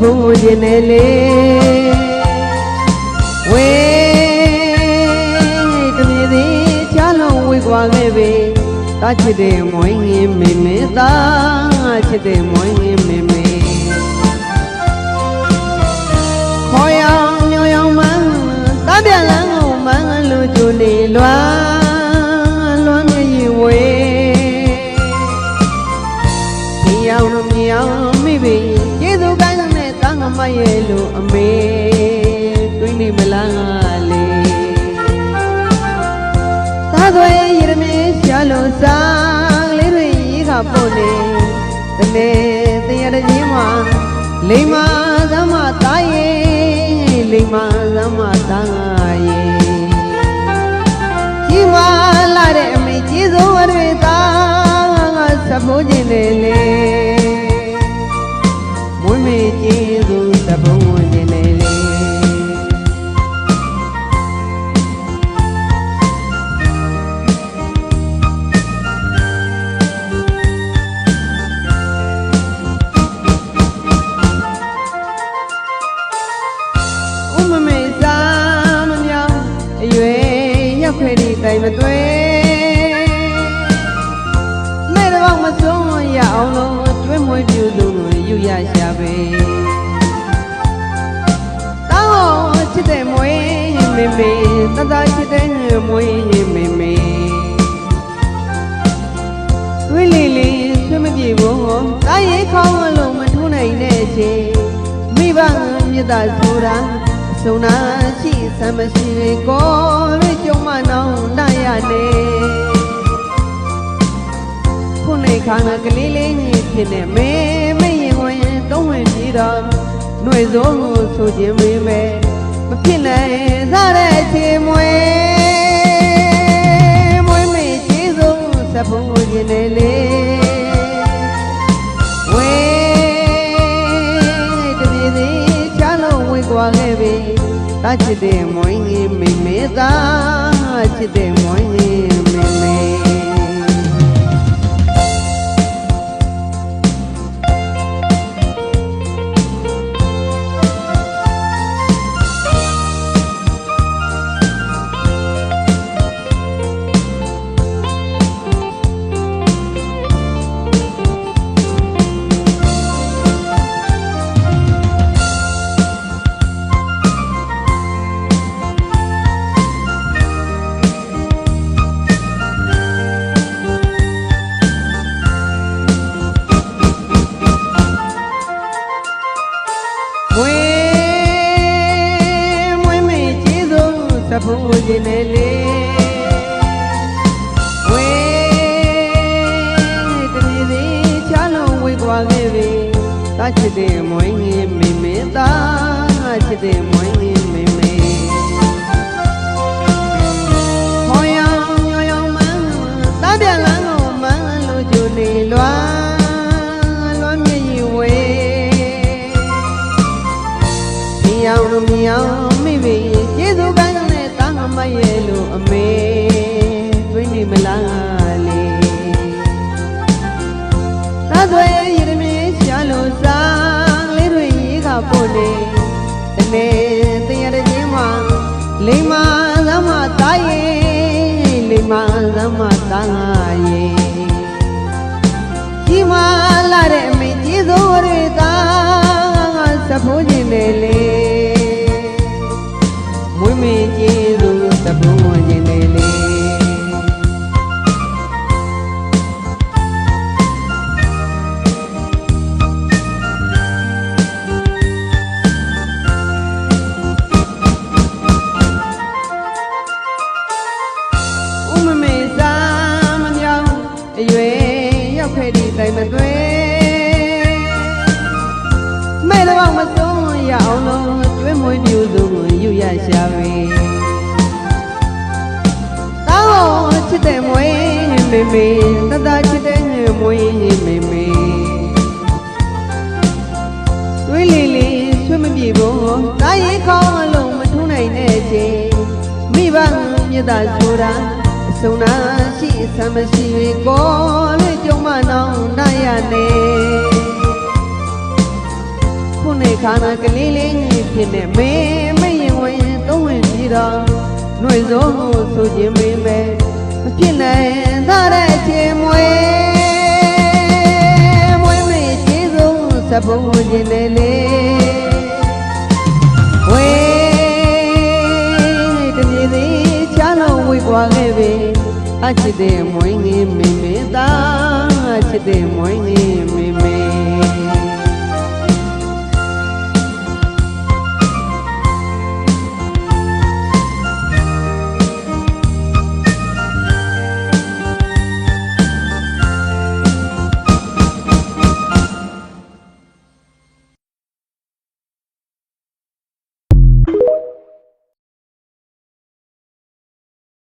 ဖို့ခြင်းနဲ့လေဝေတမီသည်ချလုံးဝေကွာခဲ့ပေတာချစ်တဲ့မွေးငင်းမေမေတာချစ်တဲ့မွေးငင်းမေမေခေါ်ရောင်ညောင်ရောင်မန်းတာပြလန်းကိုမန်းလူကျူနေလွာလွ သာသွေရမင်းရှာလို့စားလေးတွေရေခပို့နေတနေ့တရတဲ့ကြီးမှာလိမ္မာသမသားရဲ့လိမ္မာသမသားရဲ့ကြီးမာလာတဲ့အမေကြီးစိုးရတွေသားငါစဖို့ခြင်းလေလေမွေးမေကြီးသူစဖို့ခြင်း ရအောင်လို့ကျွေးမွေးပြူသူယူရရှာပဲတောင်းချစ်တဲ့မွေးမေမေတတချစ်တဲ့မွေးမေမေသွေးလေးလေးဆွေးမပြေဘူးတားရဲခေါင်းလို့မထိုးနိုင်တဲ့အချိန်မိဘမြတ်တာဆိုတာစုံနာရှိဆမ်းမရှိကိုရကြုံမနောင်တရနေ ခုနေခါငါကလေးလေးညင်ဖြစ်နေမေမရင်ဝင်တုံးဝင်ပြီးတော့ຫນွေစိုးကိုဆိုခြင်းမေးမယ်မဖြစ်နိုင်စားတဲ့ချေမွေမွေမေကျေးဇူးစဖို့ခြင်းနဲ့လေဝေတပြေသည်ချလုံးဝေကွာခဲ့ပြီတာချစ်တဲ့မွင်ကြီးမိမေသာချစ်တဲ့ ဖို့ခြင်းနဲ့လေဝေတပြေသည်ချလုံးဝေကွာခဲ့ပြီတာချစ်တဲ့မွင်ကြီးမိမေသာချစ်တဲ့မွင်ကြီးမိမေဟောယောင်ညောင်ယောင်မန်းတာပြလန်းကိုမန်းလို့ကျူနေလွာလွမ်းမြေရီဝေမြောင်လို့မြောင်မိပြီကျေးဇူးကန်းနဲ့တန်း မရဲ့လို့အမေတွေးနေမလားလေ မဲ့တော့မဆုံးရအောင်လို့ကျွေးမွေးပြူသူကိုယူရရှာပြီတောင်းချစ်တဲ့မွေးမေမေတတချစ်တဲ့မွေးမေမေသွေးလေးလေးဆွေးမပြေဘူးတာရီခေါင်းလုံးမထုံးနိုင်တဲ့အချိန်မိဘမြတ်တာဆိုတာအစုံနာရှိဆမ်းမရှိကိုလွေကြုံမနောင်တရနေ ခုခုနေခါနာကလေးလေးကြီးဖြစ်နေမင်းမရင်ဝင်သုံးဝင်ပြီးတော့နှွေစိုးကိုဆိုခြင်းမင်းပဲမဖြစ်နိုင်သာတဲ့ချင်းမွေမွေမေကျေးဇူးစပုံးခြင်းနဲ့လေဝေးတမြေသေးချလုံးဝေကွာခဲ့ပြီအချစ်တဲ့မွေးငင်းမင်းမေသားအချစ်တဲ့မွေးငင်းမင်းမေ